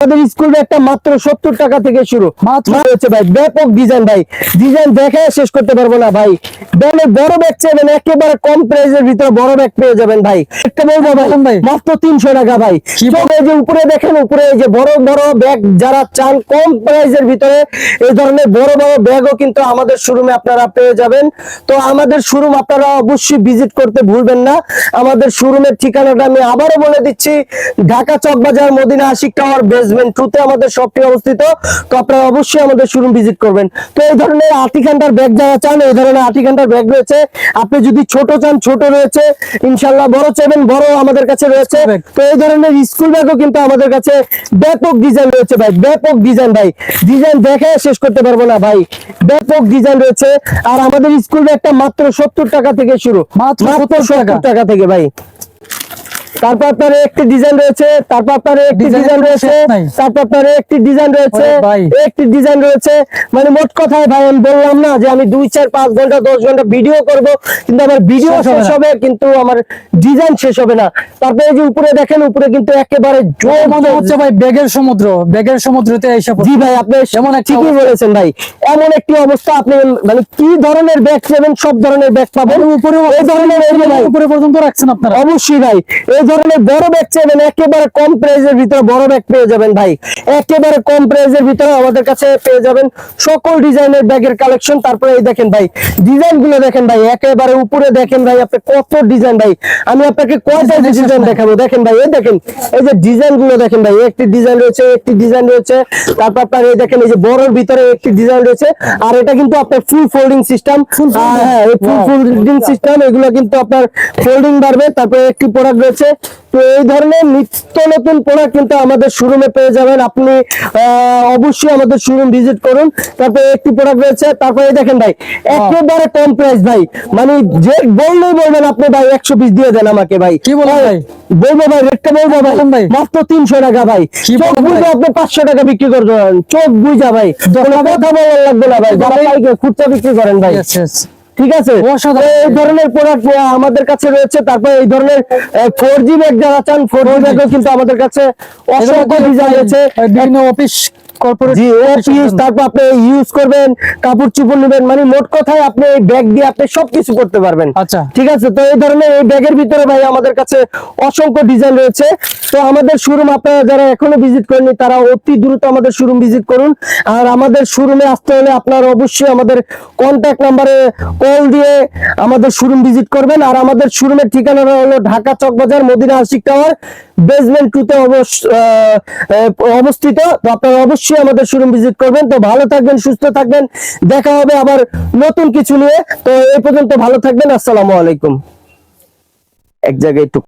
আমাদের স্কুল ব্যাগটা মাত্র সত্তর টাকা থেকে শুরু। মাত্র? হচ্ছে ভাই ব্যাপক ডিজাইন ভাই। ডিজাইন দেখে শেষ করতে পারব না ভাই। ব্যাগে বড় ব্যাগ চাইবেন একেবারে কম ভিতরে বড় ব্যাগ পেয়ে যাবেন ভাই। একটা বলব ভাই মাত্র তিনশো টাকা ভাই। যে উপরে দেখেন উপরে এই যে বড় বড় ব্যাগ যারা চান কম ভিতরে এই ধরনের বড় বড় ব্যাগও কিন্তু আমাদের শোরুমে আপনারা পেয়ে যাবেন। তো আমাদের শোরুম আপনারা অবশ্যই ভিজিট করতে ভুলবেন না। আমাদের শোরুমের ঠিকানাটা আমি আবারও বলে দিচ্ছি ঢাকা চকবাজার মদিনা আশিক টাওয়ার বেসমেন্ট টুতে আমাদের শপটি অবস্থিত তো আপনারা অবশ্যই আমাদের শোরুম ভিজিট করবেন। তো এই ধরনের আটি ঘণ্টার ব্যাগ যারা চান এই ধরনের আটি ঘণ্টার ব্যাগ রয়েছে। আপনি যদি ছোট চান ছোট রয়েছে। ইনশাল্লাহ বড় চাইবেন বড় আমাদের কাছে রয়েছে। তো এই ধরনের স্কুল ব্যাগও কিন্তু আমাদের কাছে ব্যাপক ডিজাইন রয়েছে ভাই ব্যাপক ডিজাইন ভাই। ডিজাইন দেখে শেষ করতে পারব না ভাই। ব্যাপক ডিজাইন রয়েছে। আর আমাদের স্কুল ব্যাগটা মাত্র সত্তর টাকা থেকে শুরু। মাত্র 70 সত্তর। টাকা থেকে ভাই। তারপর আপনার একটি ডিজাইন রয়েছে তারপর আপনার একটি ডিজাইন রয়েছে তারপর আপনার একটি ডিজাইন রয়েছে একটি ডিজাইন রয়েছে। মানে মোট কথায় ভাই আমি বললাম না যে আমি দুই চার পাঁচ ঘণ্টা দশ ঘণ্টা ভিডিও করব কিন্তু আমার ভিডিও শেষ হবে কিন্তু আমার ডিজাইন শেষ হবে না। তারপরে এই যে উপরে দেখেন উপরে কিন্তু একেবারে জোর মনে হচ্ছে ভাই ব্যাগের সমুদ্র ব্যাগের সমুদ্রতে এসে জি ভাই আপনি এমন ঠিকই বলেছেন ভাই। এমন একটি অবস্থা আপনি মানে কি ধরনের ব্যাগ নেবেন সব ধরনের ব্যাগ পাবেন? উপরে এই ধরনের উপরে পর্যন্ত রাখছেন আপনারা। অবশ্যই ভাই এই ধরনের বড় ব্যাগ চাইবেন একেবারে কম প্রাইসের ভিতরে বড় ব্যাগ পেয়ে যাবেন ভাই। একেবারে কম প্রাইসের ভিতরে আমাদের কাছে পেয়ে যাবেন সকল ডিজাইনের ব্যাগের কালেকশন তারপরে এই দেখেন ভাই ডিজাইনগুলো দেখেন ভাই একেবারে উপরে দেখেন ভাই আপনি কত ডিজাইন ভাই। আমি আপনাকে কয়টা ডিজাইন দেখাবো? দেখেন ভাই এই দেখেন এই যে ডিজাইনগুলো দেখেন ভাই একটি ডিজাইন রয়েছে একটি ডিজাইন রয়েছে। তারপর আপনার এই দেখেন এই যে বড়র ভিতরে একটি ডিজাইন রয়েছে। আর এটা কিন্তু আপনার ফুল ফোল্ডিং সিস্টেম হ্যাঁ এই ফুল. ফোল্ডিং সিস্টেম এগুলো কিন্তু আপনার ফোল্ডিং বাড়বে। তারপরে একটি প্রোডাক্ট রয়েছে তো এই ধরনের নিত্য নতুন প্রোডাক্ট কিন্তু আমাদের শোরুমে পেয়ে যাবেন। আপনি অবশ্যই আমাদের শোরুম ভিজিট করুন। তারপরে একটি প্রোডাক্ট রয়েছে তারপরে এই দেখেন ভাই একেবারে কম প্রাইস ভাই। মানে যে বললেই বলবেন আপনি ভাই একশো পিস দিয়ে দেন আমাকে ভাই। কি বলেন ভাই? বলব ভাই রেটটা বলব ভাই। মাত্র তিনশো টাকা ভাই। চোখ বুঝে আপনি পাঁচশো টাকা বিক্রি করবেন। চোখ বুঝা ভাই। কথা বলার লাগবে না ভাই। যারা খুচরা বিক্রি করেন ভাই. ঠিক আছে। এই ধরনের প্রোডাক্ট আমাদের কাছে রয়েছে। তারপর এই ধরনের ফোর জি ব্যাগ যারা চান ফোর জি ব্যাগও কিন্তু আমাদের কাছে অসংখ্য ডিজাইন রয়েছে অফিস আপনি ইউজ করবেন কাপড় চুপড় নেবেন মানে মোট কথায় আপনি এই ব্যাগ দিয়ে আপনি সবকিছু করতে পারবেন। আচ্ছা। ঠিক আছে? তো এই ধরনের এই ব্যাগের ভিতরে ভাই আমাদের কাছে অসংখ্য ডিজাইন রয়েছে। তো আমাদের শোরুম আপনারা যারা এখনও ভিজিট করেননি তারা অতি দ্রুত আমাদের শোরুম ভিজিট করুন। আর আমাদের শোরুমে আসতে হলে আপনারা অবশ্যই আমাদের কন্ট্যাক্ট নাম্বারে কল দিয়ে আমাদের শোরুম ভিজিট করবেন। আর আমাদের শোরুমের ঠিকানাটা হলো ঢাকা চকবাজার মদিনা আশিক টাওয়ার বেসমেন্ট টুতে অবস্থিত। তো আপনারা অবশ্যই আমাদের শোরুম ভিজিট করবেন। তো ভালো থাকবেন, সুস্থ থাকবেন। দেখা হবে আবার নতুন কিছু নিয়ে। তো এই পর্যন্ত ভালো থাকবেন। আসসালামু আলাইকুম। এক জায়গায় একটু